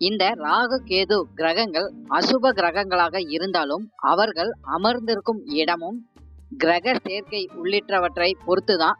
இந்த ராகு கேது கிரகங்கள் அசுப கிரகங்களாக இருந்தாலும் அவர்கள் அமர்ந்திருக்கும் இடமும் கிரக சேர்க்கை உள்ளிட்டவற்றை பொறுத்துதான்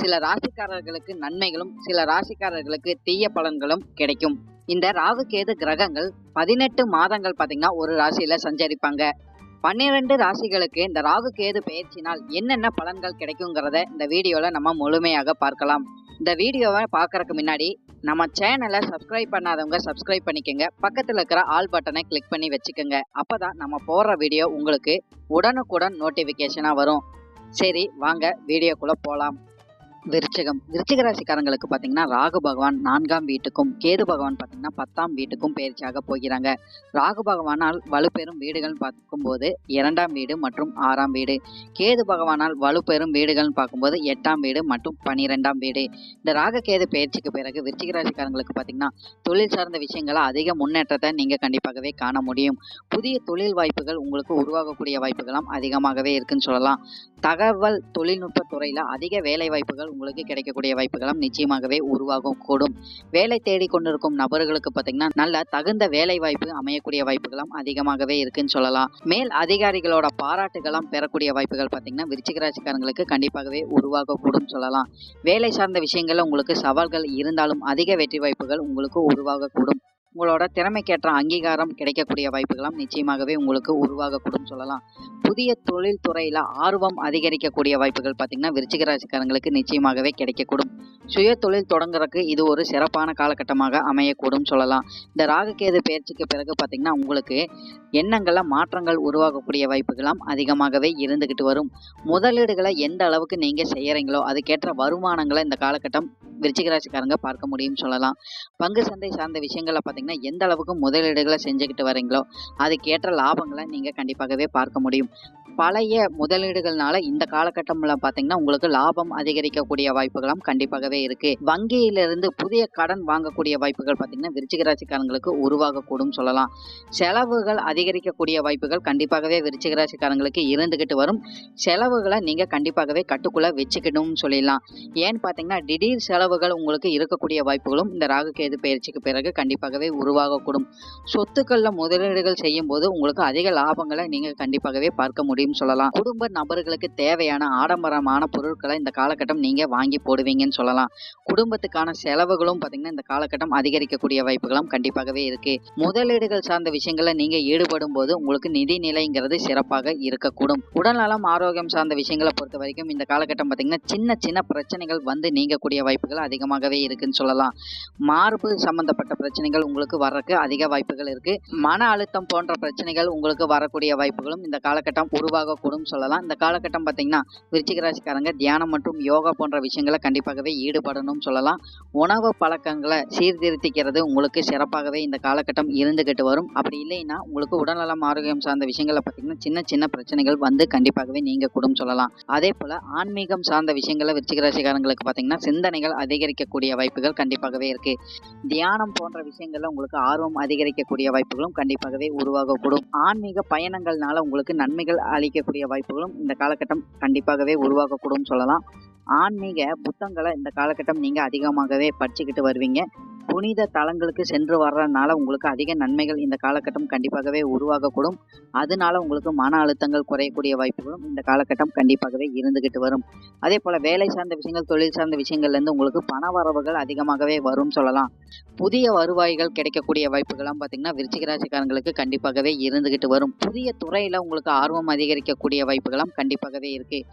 சில ராசிக்காரர்களுக்கு நன்மைகளும் சில ராசிக்காரர்களுக்கு தீய பலன்களும் கிடைக்கும். இந்த ராகு கேது கிரகங்கள் பதினெட்டு மாதங்கள் பார்த்தீங்கன்னா ஒரு ராசியில சஞ்சரிப்பாங்க. பன்னிரண்டு ராசிகளுக்கு இந்த ராகு கேது பயிற்சினால் என்னென்ன பலன்கள் கிடைக்குங்கிறத இந்த வீடியோல நம்ம முழுமையாக பார்க்கலாம். இந்த வீடியோவை பார்க்கறதுக்கு முன்னாடி நம்ம சேனலை சப்ஸ்கிரைப் பண்ணாதவங்க சப்ஸ்கிரைப் பண்ணிக்கோங்க. பக்கத்தில் இருக்கிற ஆல் பட்டனை கிளிக் பண்ணி வச்சுக்கோங்க. அப்போ தான் நம்ம போடுற வீடியோ உங்களுக்கு உடனுக்குடன் நோட்டிஃபிகேஷனாக வரும். சரி வாங்க வீடியோக்குள்ளே போகலாம் விருச்சகம். விருச்சிக ராசிக்காரங்களுக்கு பார்த்தீங்கன்னா ராகு பகவான் நான்காம் வீட்டுக்கும் கேது பகவான் பார்த்தீங்கன்னா பத்தாம் வீட்டுக்கும் பயிற்சியாக போகிறாங்க. ராகு பகவானால் வலுப்பெறும் வீடுகள் பார்க்கும்போது இரண்டாம் வீடு மற்றும் ஆறாம் வீடு. கேது பகவானால் வலுப்பெறும் வீடுகள்னு பார்க்கும்போது எட்டாம் வீடு மற்றும் பனிரெண்டாம் வீடு. இந்த ராக கேது பயிற்சிக்கு பிறகு விருச்சிக ராசிக்காரங்களுக்கு பார்த்தீங்கன்னா தொழில் சார்ந்த விஷயங்கள அதிக முன்னேற்றத்தை நீங்கள் கண்டிப்பாகவே காண முடியும். புதிய தொழில் வாய்ப்புகள் உங்களுக்கு உருவாகக்கூடிய வாய்ப்புகளும் அதிகமாகவே இருக்குன்னு சொல்லலாம். தகவல் தொழில்நுட்ப துறையில் அதிக வேலை வாய்ப்புகள் உங்களுக்கு கிடைக்கக்கூடிய வாய்ப்புகளும் நிச்சயமாகவே உருவாகும் கூடும். வேலை தேடி கொண்டிருக்கும் நபர்களுக்கு பார்த்தீங்கன்னா நல்ல தகுந்த வேலை வாய்ப்பு அமையக்கூடிய வாய்ப்புகளும் அதிகமாகவே இருக்குன்னு சொல்லலாம். மேல் அதிகாரிகளோட பாராட்டுகளும் பெறக்கூடிய வாய்ப்புகள் பார்த்தீங்கன்னா விருச்சிகராசிக்காரங்களுக்கு கண்டிப்பாகவே உருவாகக்கூடும் சொல்லலாம். வேலை சார்ந்த விஷயங்களில் உங்களுக்கு சவால்கள் இருந்தாலும் அதிக வெற்றி வாய்ப்புகள் உங்களுக்கு உருவாகக்கூடும். உங்களோட திறமைக்கேற்ற அங்கீகாரம் கிடைக்கக்கூடிய வாய்ப்புகளும் நிச்சயமாகவே உங்களுக்கு உருவாகக்கூடும் சொல்லலாம். புதிய தொழில் துறையில் ஆர்வம் அதிகரிக்கக்கூடிய வாய்ப்புகள் பார்த்தீங்கன்னா விருச்சிக ராசிக்காரங்களுக்கு நிச்சயமாகவே கிடைக்கக்கூடும். சுய தொழில் தொடங்குறதுக்கு இது ஒரு சிறப்பான காலகட்டமாக அமையக்கூடும் சொல்லலாம். இந்த ராகுகேது பயிற்சிக்கு பிறகு பார்த்தீங்கன்னா உங்களுக்கு எண்ணங்களில் மாற்றங்கள் உருவாகக்கூடிய வாய்ப்புகளும் அதிகமாகவே இருந்துக்கிட்டு வரும். முதலீடுகளை எந்த அளவுக்கு நீங்கள் செய்யறீங்களோ அதுக்கேற்ற வருமானங்களை இந்த காலகட்டம் விருச்சிக ராசிக்காரங்க பார்க்க முடியும் சொல்லலாம். பங்கு சந்தை சார்ந்த விஷயங்களை பார்த்தீங்கன்னா எந்த அளவுக்கு முதலீடுகளை செஞ்சுக்கிட்டு வரீங்களோ அதுக்கேற்ற லாபங்களை நீங்கள் கண்டிப்பாகவே பார்க்க முடியும். பழைய முதலீடுகள்னால இந்த காலகட்டம்ல பாத்தீங்கன்னா உங்களுக்கு லாபம் அதிகரிக்கக்கூடிய வாய்ப்புகளும் கண்டிப்பாகவே இருக்கு. வங்கியிலிருந்து புதிய கடன் வாங்கக்கூடிய வாய்ப்புகள் பாத்தீங்கன்னா விருச்சிக ராசிக்காரங்களுக்கு உருவாகக்கூடும் சொல்லலாம். செலவுகள் அதிகரிக்கக்கூடிய வாய்ப்புகள் கண்டிப்பாகவே விருச்சிக ராசிக்காரங்களுக்கு இருந்துகிட்டு வரும். செலவுகளை நீங்க கண்டிப்பாகவே கட்டுக்குள்ள வச்சுக்கணும்னு சொல்லிடலாம். ஏன்னு பார்த்தீங்கன்னா திடீர் செலவுகள் உங்களுக்கு இருக்கக்கூடிய வாய்ப்புகளும் இந்த ராகு கேது பயிற்சிக்கு பிறகு கண்டிப்பாகவே உருவாகக்கூடும். சொத்துக்கள்ல முதலீடுகள் செய்யும் போது உங்களுக்கு அதிக லாபங்களை நீங்க கண்டிப்பாகவே பார்க்க முடியும். அப்படின்னு சொல்லலாம். குடும்ப நபர்களுக்கு தேவையான ஆடம்பரமான பொருட்களை இந்த காலகட்டம் நீங்க வாங்கி போடுவீங்கன்னு சொல்லலாம். குடும்பத்துக்கான செலவுகளும் பார்த்தீங்கன்னா இந்த காலகட்டம் அதிகரிக்கக்கூடிய வாய்ப்புகளும் கண்டிப்பாகவே இருக்கு. முதலீடுகள் சார்ந்த விஷயங்களை நீங்க ஈடுபடும் போது உங்களுக்கு நிதி நிலைங்கிறது சிறப்பாக இருக்கக்கூடும். உடல்நலம் ஆரோக்கியம் சார்ந்த விஷயங்களை பொறுத்த வரைக்கும் இந்த காலகட்டம் பார்த்தீங்கன்னா சின்ன சின்ன பிரச்சனைகள் வந்து நீங்கக்கூடிய வாய்ப்புகள் அதிகமாகவே இருக்குன்னு சொல்லலாம். மார்பு சம்பந்தப்பட்ட பிரச்சனைகள் உங்களுக்கு வர்றதுக்கு அதிக வாய்ப்புகள் இருக்கு. மன அழுத்தம் போன்ற பிரச்சனைகள் உங்களுக்கு வரக்கூடிய வாய்ப்புகளும் இந்த காலகட்டம் உருவாகக்கூடும் சொல்லலாம். இந்த காலகட்டம் பார்த்தீங்கன்னா விருச்சிக ராசிக்காரங்க தியானம் மற்றும் யோகா போன்ற விஷயங்களை கண்டிப்பாகவே ஈடுபடணும் சொல்லலாம். உணவு பழக்கங்களை சீர்திருத்திக்கிறது உங்களுக்கு சிறப்பாகவே இந்த காலகட்டம் இருந்துகிட்டு வரும். அப்படி இல்லைன்னா உங்களுக்கு உடல்நலம் ஆரோக்கியம் சார்ந்த விஷயங்களை பார்த்தீங்கன்னா சின்ன சின்ன பிரச்சனைகள் வந்து கண்டிப்பாகவே நீங்க கூடும் சொல்லலாம். அதே போல ஆன்மீகம் சார்ந்த விஷயங்களை விருச்சிக ராசிக்காரங்களுக்கு பார்த்தீங்கன்னா சிந்தனைகள் அதிகரிக்கக்கூடிய வாய்ப்புகள் கண்டிப்பாகவே இருக்கு. தியானம் போன்ற விஷயங்கள்ல உங்களுக்கு ஆர்வம் அதிகரிக்கக்கூடிய வாய்ப்புகளும் கண்டிப்பாகவே உருவாகக்கூடும். ஆன்மீக பயணங்கள்னால உங்களுக்கு நன்மைகள் அளிக்கக்கூடிய வாய்ப்புகளும் இந்த காலகட்டம் கண்டிப்பாகவே உருவாகக்கூடும் சொல்லலாம். ஆன்மீக புத்தகங்களை இந்த காலகட்டம் நீங்க அதிகமாகவே படிச்சுக்கிட்டு வருவீங்க. புனித தலங்களுக்கு சென்று வர்றதுனால உங்களுக்கு அதிக நன்மைகள் இந்த காலகட்டம் கண்டிப்பாகவே உருவாகக்கூடும். அதனால உங்களுக்கு மன அழுத்தங்கள் குறையக்கூடிய வாய்ப்புகளும் இந்த காலகட்டம் கண்டிப்பாகவே இருந்துகிட்டு வரும். அதே போல வேலை சார்ந்த விஷயங்கள் தொழில் சார்ந்த விஷயங்கள்லேருந்து உங்களுக்கு பண வரவுகள் அதிகமாகவே வரும் சொல்லலாம். புதிய வருவாய்கள் கிடைக்கக்கூடிய வாய்ப்புகள்லாம் பார்த்தீங்கன்னா விருச்சிகராசிக்காரங்களுக்கு கண்டிப்பாகவே இருந்துகிட்டு வரும். புதிய துறையில் உங்களுக்கு ஆர்வம் அதிகரிக்கக்கூடிய வாய்ப்புகளும் கண்டிப்பாகவே இருக்கு.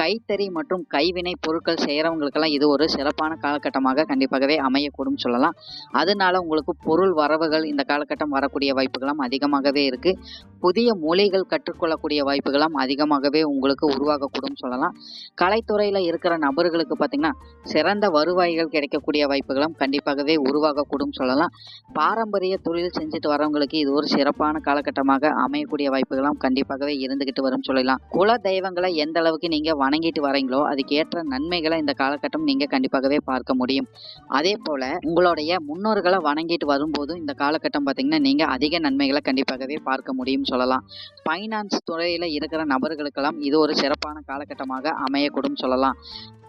கைத்தறி மற்றும் கைவினை பொருட்கள் செய்கிறவங்களுக்கெல்லாம் இது ஒரு சிறப்பான காலகட்டமாக கண்டிப்பாகவே அமையக்கூடும் சொல்லலாம். சொல்லலாம் அதனால உங்களுக்கு பொருள் வரவுகள் இந்த காலகட்டம் வரக்கூடிய வாய்ப்புகளும் அதிகமாகவே இருக்கு. புதிய மொழிகள் கற்றுக்கொள்ளக்கூடிய வாய்ப்புகளும் அதிகமாகவே உங்களுக்கு உருவாகக்கூடும் சொல்லலாம். கலைத்துறையில் இருக்கிற நபர்களுக்கு பாத்தீங்கன்னா சிறந்த வருவாய்கள் கிடைக்கக்கூடிய வாய்ப்புகளும் கண்டிப்பாகவே உருவாகக்கூடும் சொல்லலாம். பாரம்பரிய தொழில் செஞ்சுட்டு வரவங்களுக்கு இது ஒரு சிறப்பான காலகட்டமாக அமையக்கூடிய வாய்ப்புகளும் கண்டிப்பாகவே இருந்துகிட்டு வரும் சொல்லலாம். குல தெய்வங்களை எந்த அளவுக்கு நீங்க வணங்கிட்டு வரீங்களோ அதுக்கேற்ற நன்மைகளை இந்த காலகட்டம் நீங்க கண்டிப்பாகவே பார்க்க முடியும். அதே போல நம்மளுடைய முன்னோர்களை வணங்கிட்டு வரும்போதும் இந்த காலகட்டம் பார்த்தீங்கன்னா நீங்க அதிக நன்மைகளை கண்டிப்பாகவே பார்க்க முடியும் சொல்லலாம். ஃபைனான்ஸ் துறையில இருக்கிற நபர்களுக்கெல்லாம் இது ஒரு சிறப்பான காலகட்டமாக அமையக்கூடும் சொல்லலாம்.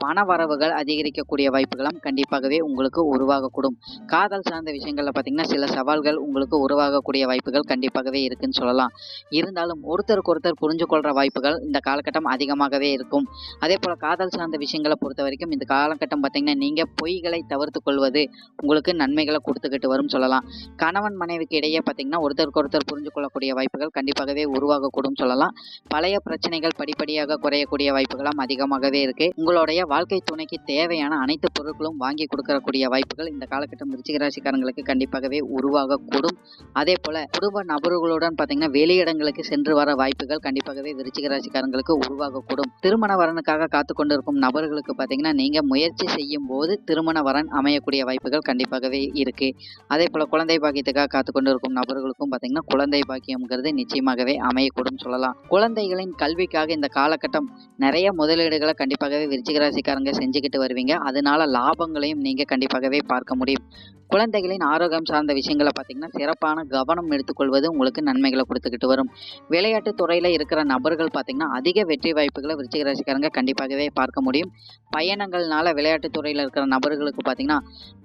பண வரவுகள் அதிகரிக்கக்கூடிய வாய்ப்புகளும் கண்டிப்பாகவே உங்களுக்கு உருவாகக்கூடும். காதல் சார்ந்த விஷயங்கள்ல பார்த்தீங்கன்னா சில சவால்கள் உங்களுக்கு உருவாகக்கூடிய வாய்ப்புகள் கண்டிப்பாகவே இருக்குன்னு சொல்லலாம். இருந்தாலும் ஒருத்தருக்கு ஒருத்தர் புரிஞ்சு கொள்ற வாய்ப்புகள் இந்த காலகட்டம் அதிகமாகவே இருக்கும். அதே போல காதல் சார்ந்த விஷயங்களை பொறுத்த வரைக்கும் இந்த காலகட்டம் பார்த்தீங்கன்னா நீங்க பொய்களை தவிர்த்து கொள்வது உங்களுக்கு நன்மைகளை கொடுத்துக்கிட்டு வரும் சொல்லலாம். கணவன் மனைவிக்கு இடையே பார்த்தீங்கன்னா ஒருத்தருக்கு ஒருத்தர் புரிஞ்சு கொள்ளக்கூடிய வாய்ப்புகள் கண்டிப்பாகவே உருவாகக்கூடும் சொல்லலாம். பழைய பிரச்சனைகள் படிப்படியாக குறையக்கூடிய வாய்ப்புகளும் அதிகமாகவே இருக்கு. உங்களுடைய வாழ்க்கை துணைக்கு தேவையான அனைத்து பொருட்களும் வாங்கி கொடுக்கக்கூடிய வாய்ப்புகள் இந்த காலகட்டம் விருச்சிக ராசிக்காரங்களுக்கு கண்டிப்பாகவே உருவாகக்கூடும். அதே போல குடும்ப நபர்களுடன் பார்த்தீங்கன்னா வெளியிடங்களுக்கு சென்று வர வாய்ப்புகள் கண்டிப்பாகவே விருச்சிக ராசிக்காரங்களுக்கு உருவாகக்கூடும். திருமண வரனுக்காக காத்து கொண்டிருக்கும் நபர்களுக்கு பார்த்தீங்கன்னா நீங்க முயற்சி செய்யும் போது திருமண வரன் அமையக்கூடிய வாய்ப்புகள் கண்டிப்பாகவே இருக்கு. அதே போல குழந்தை பாக்கியத்துக்காக காத்து கொண்டிருக்கும் நபர்களுக்கும் பார்த்தீங்கன்னா குழந்தை பாக்கியம்ங்கிறது நிச்சயமாகவே அமையக்கூடும் சொல்லலாம். குழந்தைகளின் கல்விக்காக இந்த காலகட்டம் நிறைய முதலீடுகளை கண்டிப்பாகவே விருச்சிக ராசிக்காரங்க செஞ்சுக்கிட்டு வருவீங்க. அதனால லாபங்களையும் நீங்க கண்டிப்பாகவே பார்க்க முடியும். குழந்தைகளின் ஆரோக்கியம் சார்ந்த விஷயங்களை பார்த்தீங்கன்னா சிறப்பான கவனம் எடுத்துக்கொள்வது உங்களுக்கு நன்மைகளை கொடுத்துக்கிட்டு வரும். விளையாட்டு துறையில இருக்கிற நபர்கள் பார்த்தீங்கன்னா அதிக வெற்றி வாய்ப்புகளை விருச்சிக ராசிக்காரங்க கண்டிப்பாகவே பார்க்க முடியும். பயணங்கள்னால விளையாட்டு துறையில இருக்கிற நபர்களுக்கு பார்த்தீங்கன்னா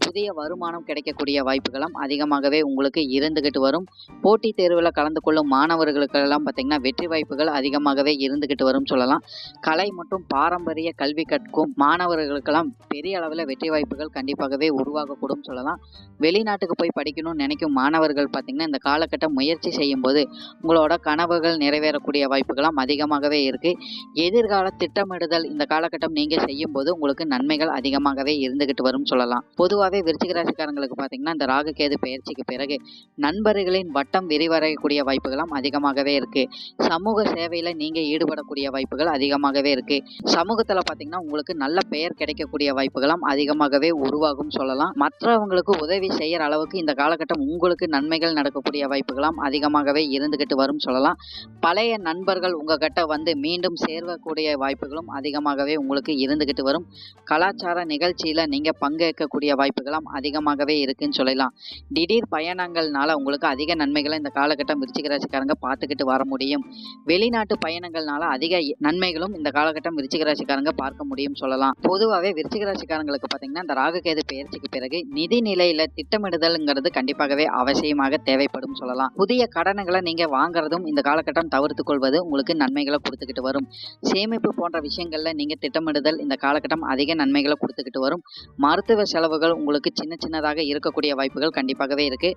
புதிய வருமானம் கிடைக்கக்கூடிய வாய்ப்புகளும் அதிகமாகவே உங்களுக்கு இருந்துகிட்டு வரும். போட்டித் தேர்வில் கலந்து கொள்ளும் மாணவர்களுக்கெல்லாம் பார்த்தீங்கன்னா வெற்றி வாய்ப்புகள் அதிகமாகவே இருந்துகிட்டு வரும் சொல்லலாம். கலை மற்றும் பாரம்பரிய கல்வி கற்கும் மாணவர்களுக்கெல்லாம் பெரிய அளவில் வெற்றி வாய்ப்புகள் கண்டிப்பாகவே உருவாகக்கூடும் சொல்லலாம். வெளிநாட்டுக்கு போய் படிக்கணும்னு நினைக்கும் மாணவர்கள் பார்த்தீங்கன்னா இந்த காலகட்டம் முயற்சி செய்யும் போது உங்களோட கனவுகள் நிறைவேறக்கூடிய வாய்ப்புகளும் அதிகமாகவே இருக்கு. எதிர்கால திட்டமிடுதல் இந்த காலகட்டம் நீங்க செய்யும் போது உங்களுக்கு நன்மைகள் அதிகமாகவே இருந்துகிட்டு வரும் சொல்லலாம். பொதுவாகவே விருச்சிக ராசிக்காரங்களுக்கு பார்த்தீங்கன்னா இந்த ராகு கேது பயிற்சிக்கு பிறகு நண்பர்களின் வட்டம் விரிவடையக்கூடிய வாய்ப்புகளும் அதிகமாகவே இருக்கு. சமூக சேவையில நீங்க ஈடுபடக்கூடிய வாய்ப்புகள் அதிகமாகவே இருக்கு. சமூகத்தில் பார்த்தீங்கன்னா உங்களுக்கு நல்ல பெயர் கிடைக்கக்கூடிய வாய்ப்புகளும் அதிகமாகவே உருவாகும் சொல்லலாம். மற்றவங்களுக்கு உதவி செய்யற அளவுக்கு இந்த காலகட்டம் உங்களுக்கு நன்மைகள் நடக்கக்கூடிய வாய்ப்புகளும் அதிகமாகவே இருந்துகிட்டு வரும் சொல்லலாம். பழைய நண்பர்கள் உங்ககிட்ட வந்து மீண்டும் சேர்வக்கூடிய வாய்ப்புகளும் அதிகமாகவே உங்களுக்கு இருந்துகிட்டு வரும். கலாச்சார நிகழ்ச்சியில நீங்க பங்கேற்கக்கூடிய வாய்ப்புகளும் அதிகமாகவே இருக்குன்னு சொல்லலாம். திடீர் பயணங்கள்னால உங்களுக்கு அதிக நன்மைகளை இந்த காலகட்டம் விருச்சிக ராசிக்காரங்க பார்த்துக்கிட்டு வர முடியும். வெளிநாட்டு பயணங்கள்னால அதிக நன்மைகளும் இந்த காலகட்டம் விருச்சிக ராசிக்காரங்க பார்க்க முடியும். சொல்லலாம். பொதுவாகவே விருச்சிக ராசிக்காரங்களுக்கு பார்த்தீங்கன்னா இந்த ராகுகேது பயிற்சிக்கு பிறகு நிதி நிலையில திட்டமிடுதல்ங்கிறது கண்டிப்பாகவே அவசியமாக தேவைப்படும் சொல்லலாம். புதிய கடனங்களை நீங்க வாங்குறதும் இந்த காலகட்டம் தவிர்த்து கொள்வது உங்களுக்கு நன்மைகளை கொடுத்துக்கிட்டு வரும். சேமிப்பு போன்ற விஷயங்கள்ல நீங்க திட்டமிடுதல் இந்த காலகட்டம் அதிக நன்மைகளை கொடுத்துக்கிட்டு வரும். மருத்துவ செலவுகள் உங்களுக்கு சின்ன சின்னதாக இருக்கக்கூடிய வாய்ப்புகள் கண்டிப்பாகவே இருக்கு.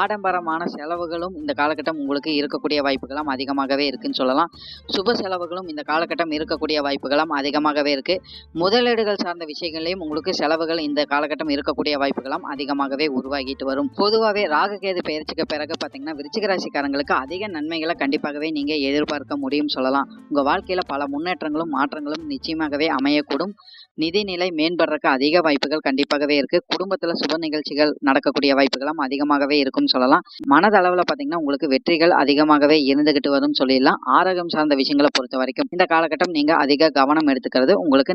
ஆடம்பரமான செலவுகளும் இந்த காலகட்டம் உங்களுக்கு இருக்கக்கூடிய வாய்ப்புகளும் அதிகமாகவே இருக்குன்னு சொல்லலாம். சுப செலவுகளும் இந்த காலகட்டம் இருக்கக்கூடிய வாய்ப்புகளும் அதிகமாகவே இருக்கு. முதலீடுகள் சார்ந்த விஷயங்களையும் உங்களுக்கு செலவுகள் இந்த காலகட்டம் இருக்கக்கூடிய வாய்ப்புகளும் அதிகமாகவே உருவாகிட்டு வரும். பொதுவாகவே ராககேது பயிற்சிக்கு பிறகு பார்த்தீங்கன்னா விருச்சிக ராசிக்காரங்களுக்கு அதிக நன்மைகளை கண்டிப்பாகவே நீங்க எதிர்பார்க்க முடியும் சொல்லலாம். உங்க வாழ்க்கையில பல முன்னேற்றங்களும் மாற்றங்களும் நிச்சயமாகவே அமையக்கூடும். நிதிநிலை மேம்படுறதுக்கு அதிக வாய்ப்புகள் கண்டிப்பாகவே இருக்கு. குடும்பத்துல சுப நிகழ்ச்சிகள் நடக்கக்கூடிய வாய்ப்புகளும் அதிகமாகவே இருக்கும் சொல்லலாம். மனதளவில் பார்த்தீங்கன்னா உங்களுக்கு வெற்றிகள் அதிகமாகவே இருந்துகிட்டு வரும் சொல்லிடலாம். ஆரோக்கியம் சார்ந்த விஷயங்களை பொறுத்த வரைக்கும் இந்த காலகட்டம் நீங்க அதிக கவனம் எடுத்துக்கிறது உங்களுக்கு